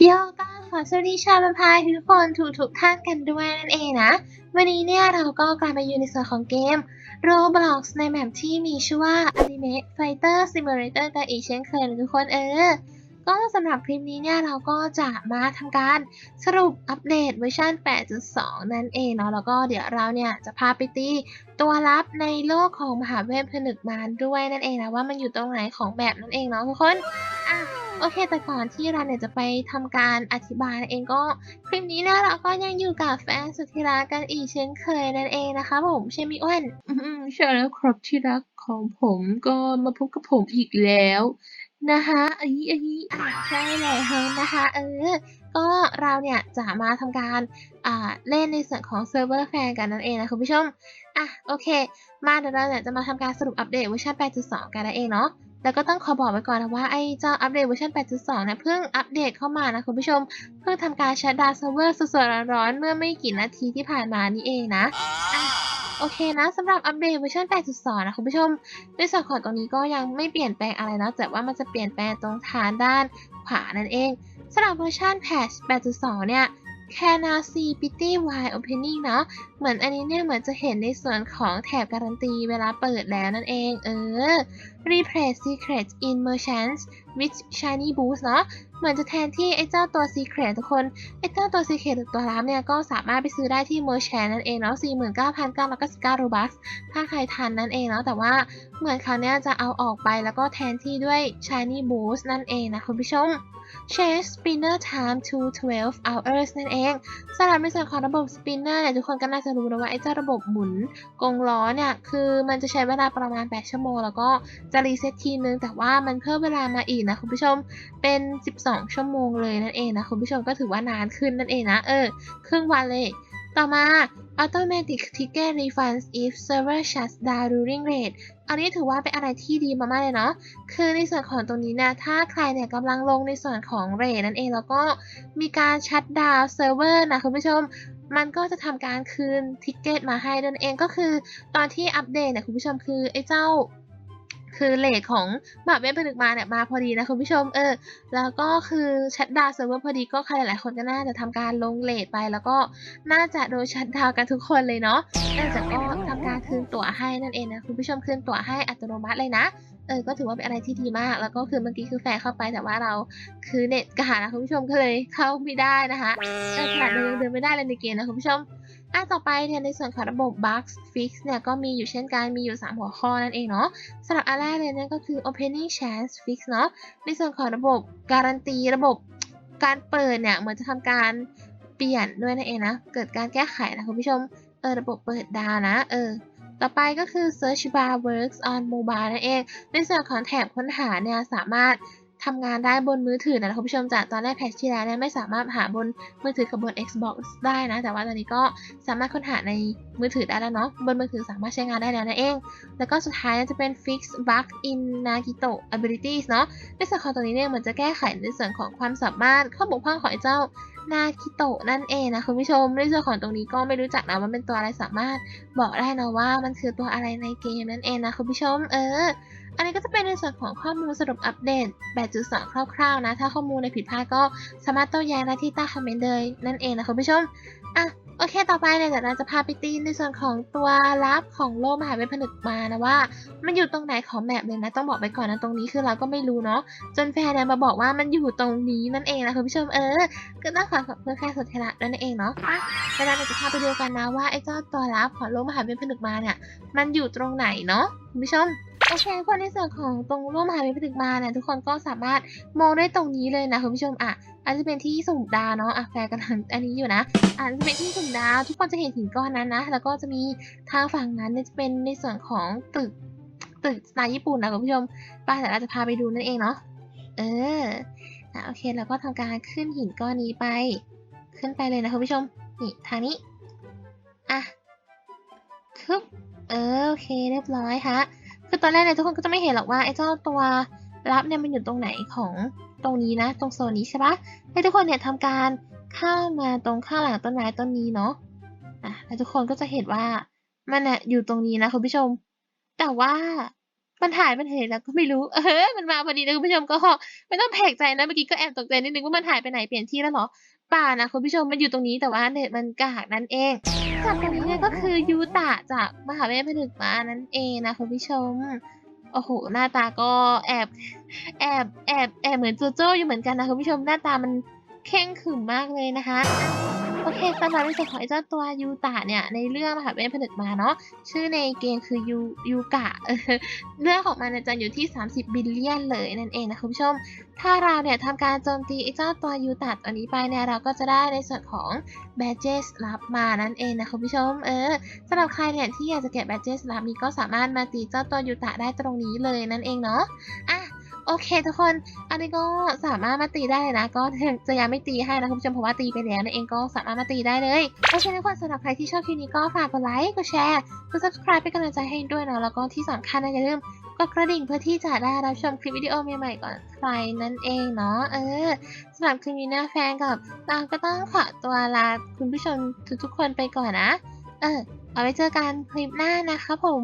โยก็ขอสวัสดีชาวบัมพายทุกคนทุกทุกท่านกันด้วยนั่นเองนะ วันนี้เนี่ยเราก็กลับมาอยู่ในส่วนของเกม Roblox ในแมปที่มีชื่อว่า Anime Fighter Simulator กันอีกเช่นเคยทุกคนเออ ก็สำหรับคลิปนี้เนี่ยเราก็จะมาทำการสรุปอัปเดตเวอร์ชัน 8.2 นั่นเองเนาะแล้วก็เดี๋ยวเราเนี่ยจะพาไปตีตัวลับในโลกของมหาเวทผนึกมารด้วยนั่นเองนะว่ามันอยู่ตรงไหนของแบบนั่นเองเนาะทุกคนอะ โอเค แต่ก่อนที่เราเนี่ยจะไปทำการอธิบายเองก็คลิปนี้นะเราก็ยังอยู่กับแฟนสุดที่รักกันอีกเช่นเคยนั่นเองนะคะผมใช่ไหมอ้วนอืมใช่แล้วครับที่รักของผมก็มาพบกับผมอีกแล้วนะคะอันนี้อันนี้ใช่แล้วนะคะเออก็เราเนี่ยจะมาทำการอ่าเล่นในส่วนของเซิร์ฟเวอร์แฟนกันนั่นเองนะคุณผู้ชมอะโอเค มาเดี๋ยวเราเนี่ยจะมาทำการสรุปอัปเดตเวอร์ชัน8.2 กันนั่นเองเนาะ แล้วก็ต้องขอบอกไว้ก่อนนะว่าไอ้เจ้าอัปเดตเวอร์ชัน8.2นี่ยเพิ่งอัปเดตเข้ามานะคุณผู้ชม เพิ่งทำการชัดดาวเซิร์ฟเวอร์สดๆร้อนๆเมื่อไม่กี่นาทีที่ผ่านมานี่เองนะอะโอเคนะสำหรับอัปเดตเวอร์ชัน8.2 นะคุณผู้ชมในส่วนของตรงนี้ก็ยังไม่เปลี่ยนแปลงอะไรนะแต่ว่ามันจะเปลี่ยนแปลงตรงฐานด้านขวานั่นเองสำหรับเวอร์ชัน patch 8.2 เนี่ย Can I see Pity Wide Opening เนาะเหมือนอันนี้เนี่ยเหมือนจะเห็นในส่วนของแถบการันตีเวลาเปิดแล้วนั่นเอง เออ Replace secret in Merchants with Shiny Boost เนาะเหมือนจะแทนที่ไอ้เจ้าตัว Secret ทุกคน ไอ้เจ้าตัว Secret หรือตัวลับเนี่ยก็สามารถไปซื้อได้ที่ Merchant นั่นเองเนาะ49,999 Robux ถ้าใครทันนั่นเองเนาะแต่ว่าเหมือนเขาวเนี่ยจะเอาออกไปแล้วก็แทนที่ด้วย Shiny Boost นั่นเองนะคุณผู้ชม Chase Spinner Time to 12 hours นั่นเองสำหรับในส่วนของระบบ Spinner เนี่ยทุกคนก็น่าจะรู้นะว่าไอ้เจ้าระบบหมุนกงล้อเนี่ยคือมันจะใช้เวลาประมาณ 8 ชั่วโมง แล้วก็จะรีเซ็ตทีนึง แต่ว่ามันเพิ่มเวลามาอีกนะคุณผู้ชมเป็น 12 ชั่วโมงเลยนั่นเองนะคุณผู้ชมก็ถือว่านานขึ้นนั่นเองนะเออครึ่งวันเลย ต่อมา Automatic Ticket Refunds if Server Shuts Down During Raid อันนี้ถือว่าเป็นอะไรที่ดีมากๆเลยเนาะ คือในส่วนของตรงนี้นี่ยถ้าใครเนี่ยกำลังลงในส่วนของเรทนั่นเอง แล้วก็มีการชัดดาวน์เซิร์ฟเวอร์นะคุณผู้ชม มันก็จะทำการคืนทิกเก็ตมาให้นั่นเอง ก็คือตอนที่อัปเดตเนี่ยคุณผู้ชมคือไอ้เจ้า คือเลทของแบบเว็บผนึกมาเนี่ยมาพอดีนะคุณผู้ชมเออ แล้วก็คือชัดดาวเซิร์ฟเวอร์พอดีก็ใครหลายๆคนก็น่าจะทำการลงเลทไป แล้วก็น่าจะโดนชัดดาวกันทุกคนเลยเนาะน่าจะก็ทำการคืนตั๋วให้นั่นเองนะคุณผู้ชมคืนตั๋วให้อัตโนมัติเลยนะเออ ก็ถือว่าเป็นอะไรที่ดีมาก แล้วก็คือเมื่อกี้คือแฟนเข้าไปแต่ว่าเราคือเน็ตกาดนะคุณผู้ชมก็เลยเข้าไม่ได้นะคะเออขนาดเดินเดินไม่ได้เลยในเกมนะคุณผู้ชม อะต่อไปเนี่ยในส่วนของระบบ Bug Fix เนี่ยก็มีอยู่เช่นกันมีอยู่ 3 หัวข้อนั่นเองเนาะสำหรับอันแรกเลยเนี่ยก็คือ Opening Chance Fix เนาะในส่วนของระบบการันตีระบบการเปิดเนี่ยเหมือนจะทำการเปลี่ยนด้วยนั่นเองนะเกิดการแก้ไขนะคุณผู้ชมเออระบบเปิดดาวนะเออต่อไปก็คือ Search Bar Works on Mobile นั่นเอง ในส่วนของแถบค้นหาเนี่ยสามารถ ทำงานได้บนมือถือนะคุณผู้ชมจากตอนแรกแพทชที่แล้วเนี่ยไม่สามารถหาบนมือถือกับบน Xbox ได้นะ แต่ว่าตอนนี้ก็สามารถค้นหาในมือถือได้แล้วเนาะบนมือถือสามารถใช้งานได้แล้วนั่นเอง แล้วก็สุดท้ายจะเป็น Fix Bug in Nagito Abilities เนาะในส่วนของตรงนี้เนี่ยมันจะแก้ไขในส่วนของความสามารถข้อบกพร่องของไอ้เจ้า นาคิโตะนั่นเองนะคุณผู้ชมในส่วนของตรงนี้ก็ไม่รู้จักนะว่าเป็นตัวอะไรสามารถบอกได้นะว่ามันคือตัวอะไรในเกมนั่นเองนะคุณผู้ชมเออ อันนี้ก็จะเป็นในส่วนของข้อมูลสรุปอัปเดต 8.2 คร่าวๆนะ ถ้าข้อมูลในผิดพลาดก็สามารถโต้แย้งได้ที่ใต้คอมเมนต์เลยนั่นเองนะคุณผู้ชมอะ โอเค ต่อไปเนี่ยเดี๋ยวเราจะพาไปตีนในส่วนของตัวลับของโลกมหาเวทผนึกมานะว่า มันอยู่ตรงไหนของแมปเลยนะ ต้องบอกไปก่อนนะตรงนี้คือเราก็ไม่รู้เนาะจนแฟนเนี่ยมาบอกว่ามันอยู่ตรงนี้นั่นเองนะคุณผู้ชมเออ ก็ต้องขอขอบคุณแฟนสุดที่รักด้วยนั่นเองเนาะอะแล้วเราจะพาไปดูกันนะว่าไอ้เจ้าตัวลับของโลกมหาเวทผนึกมาเนี่ยมันอยู่ตรงไหนเนาะคุณผู้ชม โอเคคนในส่วนของตรงร่วมหาวิทยาลัยมาเนี่ยทุกคนก็สามารถมองได้ตรงนี้เลยนะคุณผู้ชมอะอันจะเป็นที่สุ่มดาวเนาะอะแฟนกำลังอันนี้อยู่นะอันจะเป็นที่สุ่มดาวทุกคนจะเห็นหินก้อนนั้นนะ แล้วก็จะมีทางฝั่งนั้นเนี่ยจะเป็นในส่วนของตึกตึกสไตล์ญี่ปุ่นนะคุณผู้ชมป้าแต่เราจะพาไปดูนั่นเองเนาะเอออะโอเคแล้วก็ทำการขึ้นหินก้อนนี้ไป ขึ้นไปเลยนะคุณผู้ชมนี่ทางนี้อะคึบเออโอเคเรียบร้อยฮะ คือตอนแรกเนี่ยทุกคนก็จะไม่เห็นหรอกว่าไอ้เจ้าตัวรับเนี่ยมันอยู่ตรงไหนของตรงนี้นะ ตรงโซนนี้ใช่ปะให้ทุกคนเนี่ยทำการเข้ามาตรงข้างหลังต้นไม้ต้นนี้เนาะอะแล้วทุกคนก็จะเห็นว่ามันน่ะอยู่ตรงนี้นะคุณผู้ชม แต่ว่ามันหายไปไหนแล้วก็ไม่รู้ เออ มันมาพอดีนะคุณผู้ชมก็ไม่ต้องแปลกใจนะ เมื่อกี้ก็แอบตกใจนิดนึงว่ามันหายไปไหนเปลี่ยนที่แล้วเหรอ ป่านะคุณผู้ชมมันอยู่ตรงนี้แต่ว่าเน็ตมันกากนั่นเองจากตรงนี้เนี่ยก็คือยูตะจากมหาวิทยาลัยผนึกมานั่นเองนะคุณผู้ชมโอ้โห หน้าตาก็แอบ แอบ แอบ แอบเหมือนโจโจ้อยู่เหมือนกันนะคุณผู้ชม หน้าตามันเข่งขึมมากเลยนะคะ เคสำหรับในส่วนของไอ้เจ้าตัวยูตะเนี่ยในเรื่องมหาวิทยาลัยผนึกมาเนาะชื่อในเกมคือยูยูกะเรื่องของมันจะอยู่ที่ 30 บิลเลียนเลยนั่นเองนะคุณผู้ชม ถ้าเราเนี่ยทำการโจมตีไอ้เจ้าตัวยูตะตัวนี้ไปเนี่ยเราก็จะได้ในส่วนของ badges รับมานั่นเองนะคุณผู้ชมเออสำหรับใครเนี่ยที่อยากจะเก็บ badges รับนี้ก็สามารถมาตีเจ้าตัวยูตะได้ตรงนี้เลยนั่นเองเนาะอะ โอเคทุกคนอันนี้ก็สามารถมาตีได้เลยนะ ก็จะยังไม่ตีให้นะคุณผู้ชมเพราะว่าตีไปแล้วนั่นเองก็สามารถมาตีได้เลยโอเคทุกคนสำหรับใครที่ชอบคลิปนี้ก็ฝากกดไลค์กดแชร์กด subscribe เป็นกำลังใจให้ด้วยนะแล้วก็ที่สำคัญนะอย่าลืมกดกระดิ่งเพื่อที่จะได้รับชมคลิปวิดีโอใหม่ๆก่อนใครนั่นเองเนาะเออสำหรับคลิปนี้นะแฟนกับตามก็ต้องขอตัวลาคุณผู้ชมทุกๆคนไปก่อนนะ เออเอาไว้เจอกันคลิปหน้านะคะผม